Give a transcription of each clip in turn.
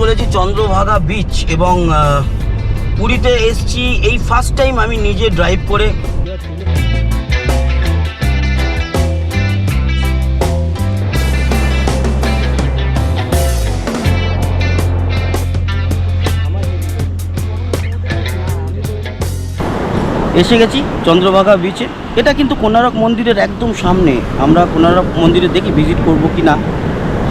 চলেছি চন্দ্রভাগা বিচ এবং পুরীতে এসছি। এই ফার্স্ট টাইম আমি নিজে ড্রাইভ করে। এসে গেছি চন্দ্রভাগা বিচে এটা কিন্তু কোনারক মন্দিরের একদম সামনে। আমরা কোনারক মন্দিরে দেখি ভিজিট করব কি না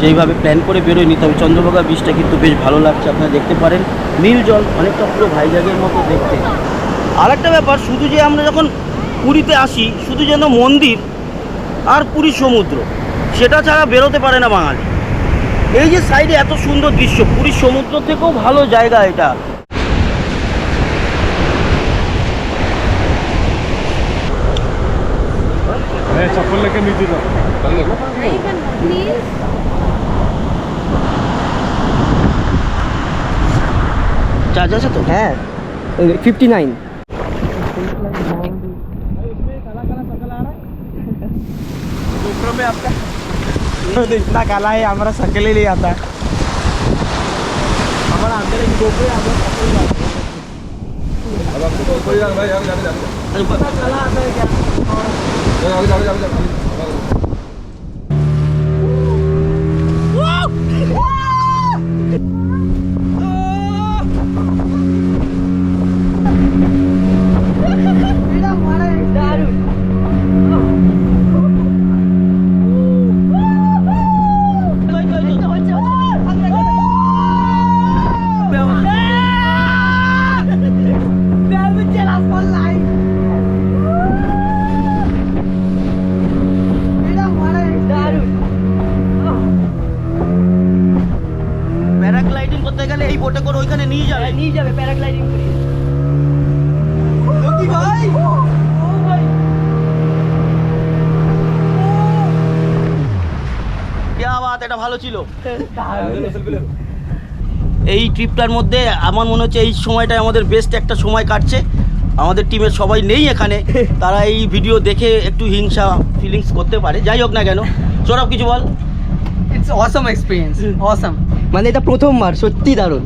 সেইভাবে প্ল্যান করে বেরোয়নি তবে চন্দ্রভাগা বিচটা কিন্তু বেশ ভালো লাগছে আপনারা দেখতে পারেন। নীল জল অনেকটা পুরো ভাইজাগের মতো দেখতে। আর একটা ব্যাপার শুধু যে আমরা যখন পুরীতে আসি শুধু যেন মন্দির আর পুরী সমুদ্র সেটা ছাড়া বেরোতে পারে না বাঙালি। এই যে সাইডে এত সুন্দর দৃশ্য পুরী সমুদ্র থেকেও ভালো জায়গা এটা। হ্যাঁ চপ্পল লেখে নীতি দাও প্লিজ চার্জ আছে তো হ্যাঁ ফিফটি নাইন इतना काला है हमारा शक्ल ही नहीं आता हमारा अंदर एक गोप्रो है हमारा पता चला आता है क्या ভালো ছিল। এই ট্রিপটার মধ্যে আমার মনে হচ্ছে এই সময়টায় আমাদের বেস্ট একটা সময় কাটছে। আমাদের টিমের সবাই নেই এখানে। তারা এই ভিডিও দেখে একটু হিংসা ফিলিংস করতে পারে। যাই হোক না কেন। সৌরভ কিছু বল। ইটস অসম এক্সপিরিয়েন্স অসম মানে এটা প্রথমবার সত্যি দারুণ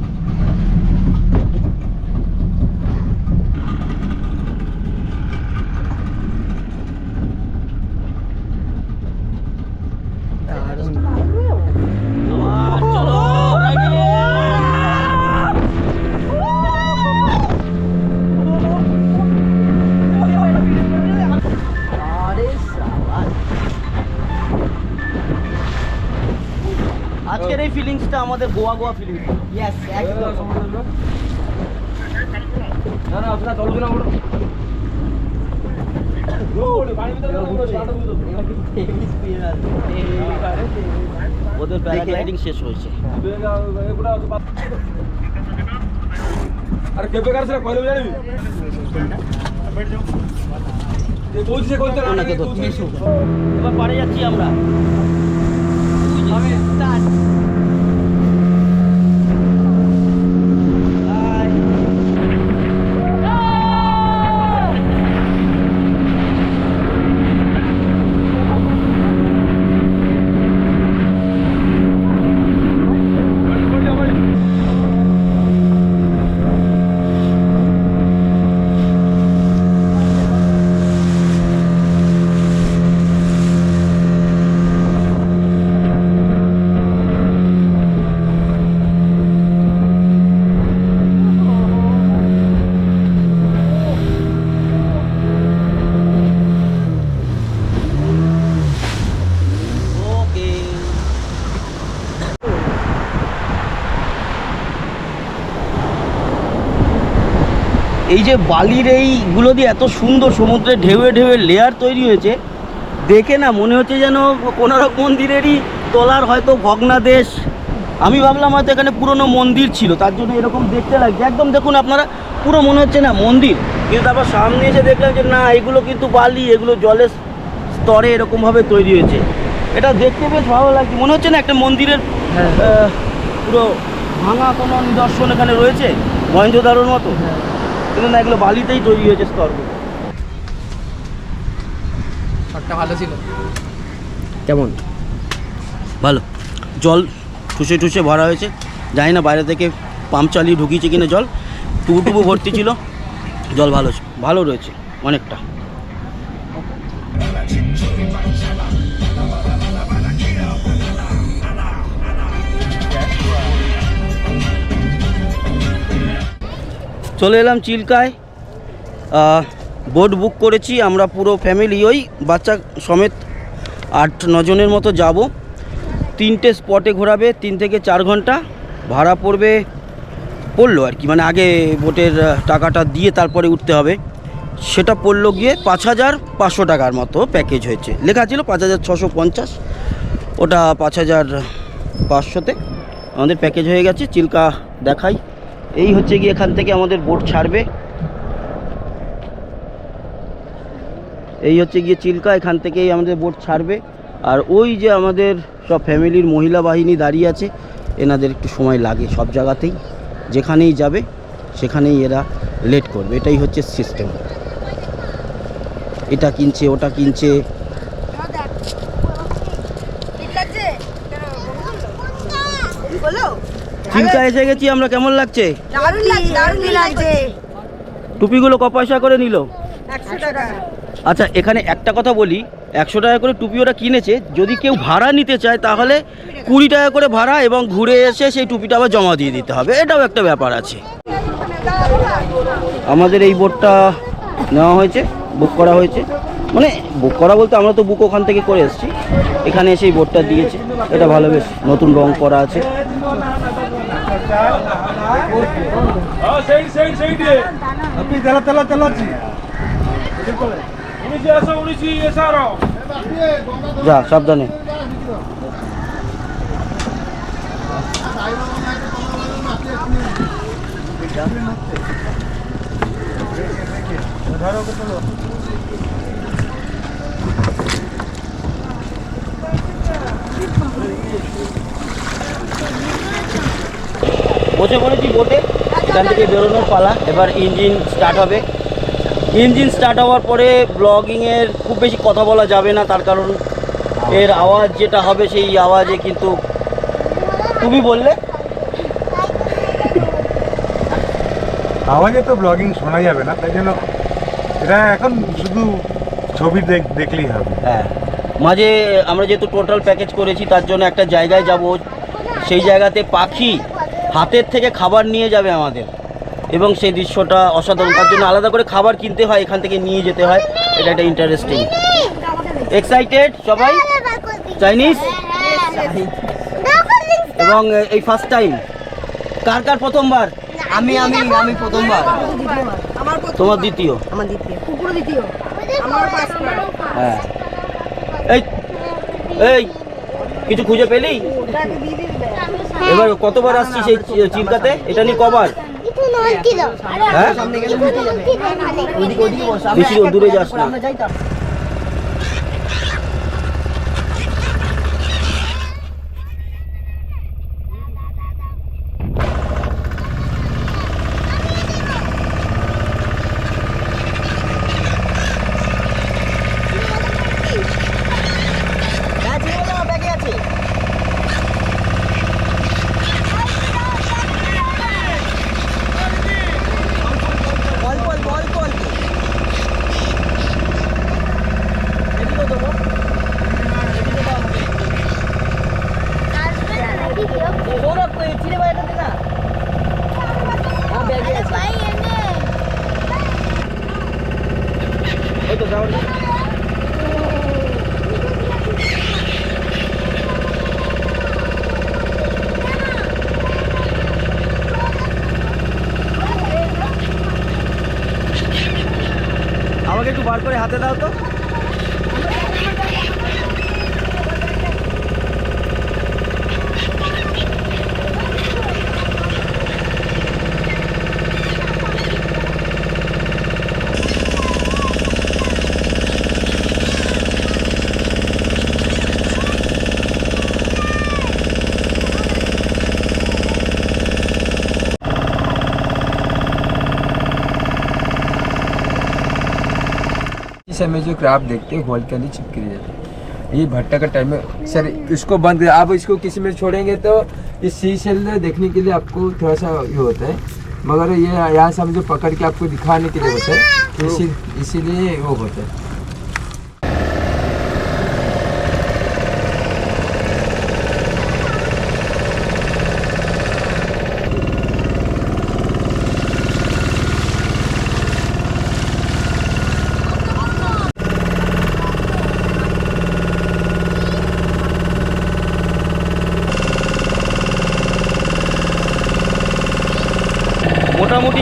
আবার চলো রাইডে। আজকের এই ফিলিংসটা আমাদের গোয়া গোয়া ফিলিংস ইয়েস একদম। ওদের প্যারাগ্লাইডিং শেষ হয়েছে। আরে কেবে কার সেটা কইলে জানিবি এ কইছে কইতে না ওনাকে এবার পারে যাচ্ছি আমরা। এই যে বালির এইগুলো দিয়ে এত সুন্দর সমুদ্রে ঢেউয়ে ঢেউয়ে লেয়ার তৈরি হয়েছে দেখে না মনে হচ্ছে যেন কোনারক মন্দিরেরই তলার হয়তো ভগ্নাদেশ। আমি ভাবলাম হয়তো এখানে পুরনো মন্দির ছিল তার জন্য এরকম দেখতে লাগছে। একদম দেখুন আপনারা পুরো মনে হচ্ছে না মন্দির কিন্তু তারপর সামনে এসে দেখলাম যে না এগুলো কিন্তু বালি এগুলো জলের স্তরে এরকমভাবে তৈরি হয়েছে। এটা দেখতে বেশ ভালো লাগছে মনে হচ্ছে না একটা মন্দিরের আহ, পুরো ভাঙা কোনো নিদর্শন এখানে রয়েছে? মহেন্দ্র মহেন্দ্রদারোর মতো? কিন্তু না এগুলো বালিতেই তৈরি হয়েছে স্তরগুলো। শটটা ভালো ছিল। কেমন? ভালো। জল ঠুসে ঠুসে ভরা হয়েছে। জানি না বাইরে থেকে পাম্প চালিয়ে ঢুকিয়েছে কিনা জল। টুবু টুবু ভর্তি ছিল। জল ভালো ভালো রয়েছে অনেকটা। চলে এলাম চিল্কায়। বোট বুক করেছি, আমরা পুরো ফ্যামিলি ওই, বাচ্চা সমেত আট নজনের মতো যাব। তিনটে স্পটে ঘোরাবে, তিন থেকে চার ঘণ্টা। ভাড়া পড়বে, পড়ল আর কি মানে আগে বোটের টাকাটা দিয়ে তারপরে উঠতে হবে। সেটা পড়ল গিয়ে পাঁচ হাজার পাঁচশো টাকার মতো প্যাকেজ হয়েছে। লেখা ছিল পাঁচ হাজার ছশো পঞ্চাশ। ওটা পাঁচ হাজার পাঁচশোতে। আমাদের প্যাকেজ হয়ে গেছে, চিল্কা দেখাই। এই হচ্ছে গিয়ে এখান থেকে আমাদের বোট ছাড়বে। এই হচ্ছে গিয়ে চিল্কা, এখান থেকেই আমাদের বোট ছাড়বে। আর ওই যে আমাদের সব ফ্যামিলির মহিলা বাহিনী দাঁড়িয়ে আছে, এনাদের একটু সময় লাগে সব জায়গাতেই। যেখানেই যাবে, সেখানেই এরা লেট করবে। এটাই হচ্ছে সিস্টেম এটা কিনছে, ওটা কিনছে চিল্কা এসে গেছি আমরা কেমন লাগছে? দারুণ লাগছে দারুণ লাগছে। টুপিগুলো ক পয়সা করে নিল? আচ্ছা এখানে একটা কথা বলি একশো টাকা করে টুপি ওরা কিনেছে যদি কেউ ভাড়া নিতে চায় তাহলে কুড়ি টাকা করে ভাড়া এবং ঘুরে এসে সেই টুপিটা আবার জমা দিয়ে দিতে হবে। এটাও একটা ব্যাপার আছে। আমাদের এই বোটটা নেওয়া হয়েছে বুক করা হয়েছে। মানে বুক করা বলতে আমরা তো বুক ওখান থেকে করে এসেছি। এখানে এসে এই বোটটা দিয়েছে। এটা ভালো বেশ নতুন রং করা আছে। হ্যাঁ সেই সেই সেই দিয়ে আপনি তেলা তেলা তেলাচ্ছি উনিশি আসো উনিশি এসে আরও যা সাবধানে বসে পড়েছি বোটে এখান থেকে বেরোনোর পালা। এবার ইঞ্জিন স্টার্ট হবে। ইঞ্জিন স্টার্ট হওয়ার পরে ব্লগিংয়ের খুব বেশি কথা বলা যাবে না তার কারণ এর আওয়াজ যেটা হবে সেই আওয়াজে কিন্তু তুমি বললে। আওয়াজে তো ব্লগিং শোনা যাবে না তাই জন্য এটা এখন শুধু ছবি দেখ দেখলেই হবে। হ্যাঁ। মাঝে আমরা যেহেতু টোটাল প্যাকেজ করেছি তার জন্য একটা জায়গায় যাব। সেই জায়গাতে পাখি হাতের থেকে খাবার নিয়ে যাবে আমাদের। এবং সেই দৃশ্যটা অসাধারণ তার জন্য আলাদা করে খাবার কিনতে হয় এখান থেকে নিয়ে যেতে হয়। এটা একটা ইন্টারেস্টিং এক্সাইটেড সবাই? চাইনিজ এবং এই ফার্স্ট টাইম কার কার প্রথমবার? আমি আমি আমি প্রথমবার। তোমার দ্বিতীয়? আমার দ্বিতীয়। কুকুর দ্বিতীয়। আমার হ্যাঁ। এই এই কিছু খুঁজে পেলি? এবার কতবার আসছি সেই চিল্কাতে? এটা নিয়ে কবার? হ্যাঁ? দূরে যাস না। আমরা যাই তো হ্যাঁ, ছেড়ে দাও, ব্যাগে আছে। অল্প অল্প অল্প অল্প এদিকেও দেবো এদিকে দাও আমাকে। সৌরভ কই চিড়ে বাইরে দে না আমার ব্যাগে আছে ওই তো যাওয়ার আমাকে একটু বার করে হাতে দাও তো इस समय जो क्राफ्ट देखते हैं, होल के अंदर चिपकी जाते है। ये भट्टा का टाइम है। सर, इसको बंद कर, आप इसको किसी में छोड़ेंगे तो इस सी सेल देखने के लिए आपको थोड़ा सा ये होता है। मगर ये यहाँ से हम जो पकड़ के आपको दिखाने के लिए होता है, इसी इसीलिए वो होता है।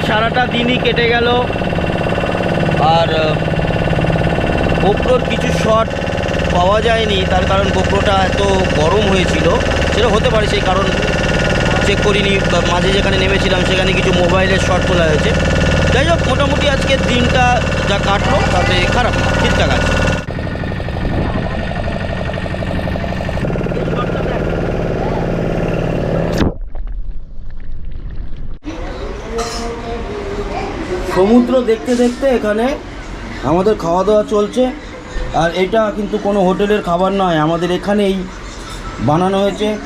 সারাটা দিনই কেটে গেল। আর গোপ্রোর কিছু শট পাওয়া যায়নি, তার কারণ গোপ্রোটা এত গরম হয়েছিল। সেটা হতে পারে সেই কারণ চেক করিনি মাঝে যেখানে নেমেছিলাম সেখানে কিছু মোবাইলের শট তোলা হয়েছে। যাই হোক, মোটামুটি আজকের দিনটা যা কাটলো, তাতে খারাপ না, ঠিকঠাক আছে। সমুদ্র দেখতে দেখতে এখানে আমাদের খাওয়া দাওয়া চলছে। আর এটা কিন্তু কোনো হোটেলের খাবার নয় আমাদের এখানেই বানানো হয়েছে।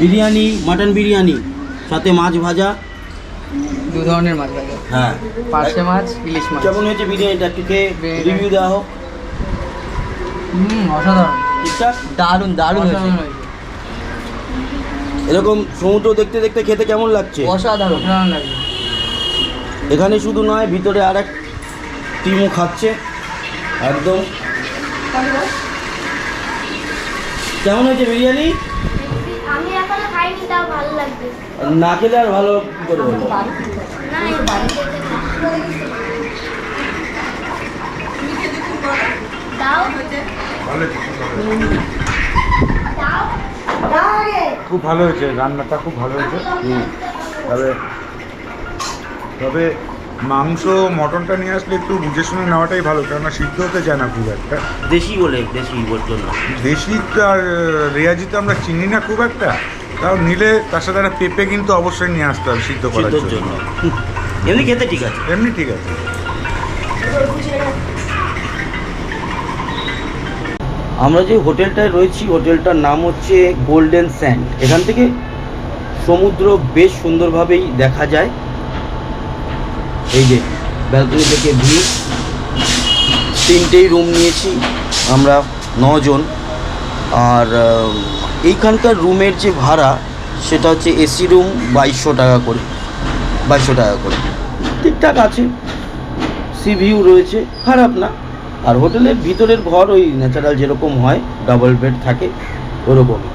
বিরিয়ানি মাটন বিরিয়ানি সাথে মাছ ভাজা। দু ধরনের মাছ ভাজা। হ্যাঁ। পার্শে মাছ ইলিশ মাছ। কেমন হয়েছে বিরিয়ানিটা? একটু খেয়ে। রিভিউ দেওয়া হোক। হুম অসাধারণ। ঠিকঠাক? দারুণ দারুণ হয়েছে। এরকম সমুদ্র দেখতে দেখতে খেতে কেমন লাগছে? অসাধারণ। অসাধারণ লাগছে। এখানে শুধু নয় ভিতরে আর এক টিমও খাচ্ছে। একদম। কেমন হয়েছে বিরিয়ানি? আমি এখনও খাইনি তাও ভালো লাগবে। না খেলে আর ভালো করে বলব খুব ভালো হয়েছে রান্নাটা খুব ভালো হয়েছে। তবে তবে মাংস মটনটা নিয়ে আসলে একটু বুঝে শুনে নেওয়াটাই ভালো কেননা সিদ্ধ হতে যায় না খুব একটা। দেশি বলে দেশি জন্য দেশি তো আর রেয়াজি তো আমরা চিনি না খুব একটা। তাও নিলে তার সাথে একটা পেঁপে কিন্তু অবশ্যই নিয়ে আসতে হবে সিদ্ধ করার জন্য। জন্য। এমনি খেতে ঠিক আছে। এমনি ঠিক আছে। আমরা যে হোটেলটায় রয়েছি হোটেলটার নাম হচ্ছে গোল্ডেন স্যান্ড এখান থেকে সমুদ্র বেশ সুন্দরভাবেই দেখা যায়। এই যে ব্যালকনি থেকে ভিউ তিনটেই রুম নিয়েছি, আমরা নজন। আর এইখানকার রুমের যে ভাড়া, সেটা হচ্ছে এসি রুম বাইশশো টাকা করে। বাইশশো টাকা করে। ঠিকঠাক আছে। সি ভিউ রয়েছে, খারাপ না। আর হোটেলের ভিতরের ঘর ওই ন্যাচারাল যেরকম হয় ডাবল বেড থাকে, ওরকমই।